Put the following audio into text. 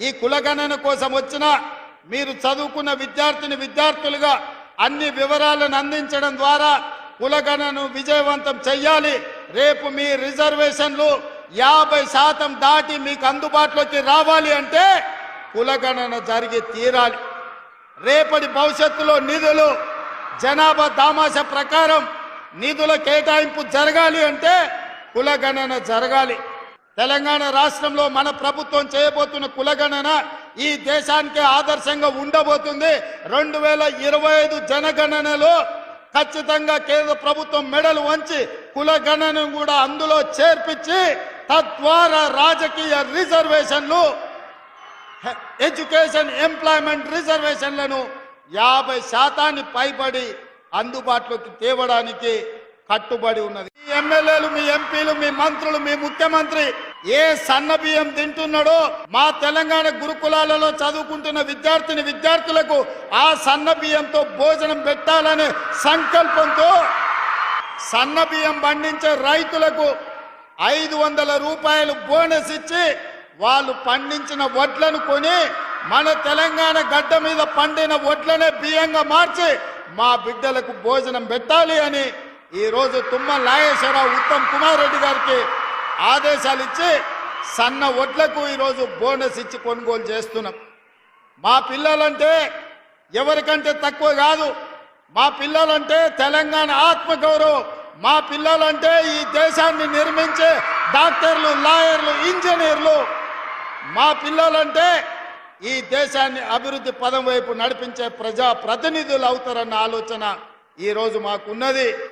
ఈ కులగణన కోసం వచ్చిన మీరు చదువుకున్న విద్యార్థిని విద్యార్థులుగా అన్ని వివరాలను అందించడం ద్వారా కులగణను విజయవంతం చెయ్యాలి. రేపు మీ రిజర్వేషన్లు యాభై శాతం దాటి మీకు అందుబాటులోకి రావాలి అంటే కులగణన జరిగి తీరాలి. రేపటి భవిష్యత్తులో నిధులు జనాభా దామాష ప్రకారం నిధుల కేటాయింపు జరగాలి అంటే కులగణన జరగాలి. తెలంగాణ రాష్ట్రంలో మన ప్రభుత్వం చేయబోతున్న కులగణన ఈ దేశానికే ఆదర్శంగా ఉండబోతుంది. రెండు వేల ఇరవై ఐదు జనగణనలో ఖచ్చితంగా కేంద్ర ప్రభుత్వం మెడలు వంచి కులగణనను కూడా అందులో చేర్పించి తద్వారా రాజకీయ రిజర్వేషన్లు ఎడ్యుకేషన్ ఎంప్లాయ్మెంట్ రిజర్వేషన్లను యాభై శాతాన్ని పైబడి అందుబాటులోకి తేవడానికి కట్టుబడి ఉన్నది. మీ ఎమ్మెల్యేలు మీ ఎంపీలు మీ మంత్రులు మీ ముఖ్యమంత్రి ఏ సన్న బియ్యం తింటున్నాడో మా తెలంగాణ గురుకులాలలో చదువుకుంటున్న విద్యార్థిని విద్యార్థులకు ఆ సన్న బియ్యంతో భోజనం పెట్టాలనే సంకల్పంతో సన్న బియ్యం పండించే రైతులకు ఐదు వందల రూపాయలు బోనస్ ఇచ్చి వాళ్ళు పండించిన వడ్లను కొని మన తెలంగాణ గడ్డ మీద పండిన వడ్లనే బియ్యంగా మార్చి మా బిడ్డలకు భోజనం పెట్టాలి అని ఈరోజు తుమ్మ నాగేశ్వరరావు ఉత్తమ్ కుమార్ రెడ్డి గారికి ఆదేశాలు ఇచ్చి సన్న వడ్లకు ఈరోజు బోనస్ ఇచ్చి కొనుగోలు చేస్తున్నాం. మా పిల్లలంటే ఎవరికంటే తక్కువ కాదు. మా పిల్లలంటే తెలంగాణ ఆత్మగౌరవం. మా పిల్లలంటే ఈ దేశాన్ని నిర్మించే డాక్టర్లు లాయర్లు ఇంజనీర్లు. మా పిల్లలంటే ఈ దేశాన్ని అభివృద్ధి పదం వైపు నడిపించే ప్రజా ప్రతినిధులు అవుతారన్న ఆలోచన ఈరోజు మాకున్నది.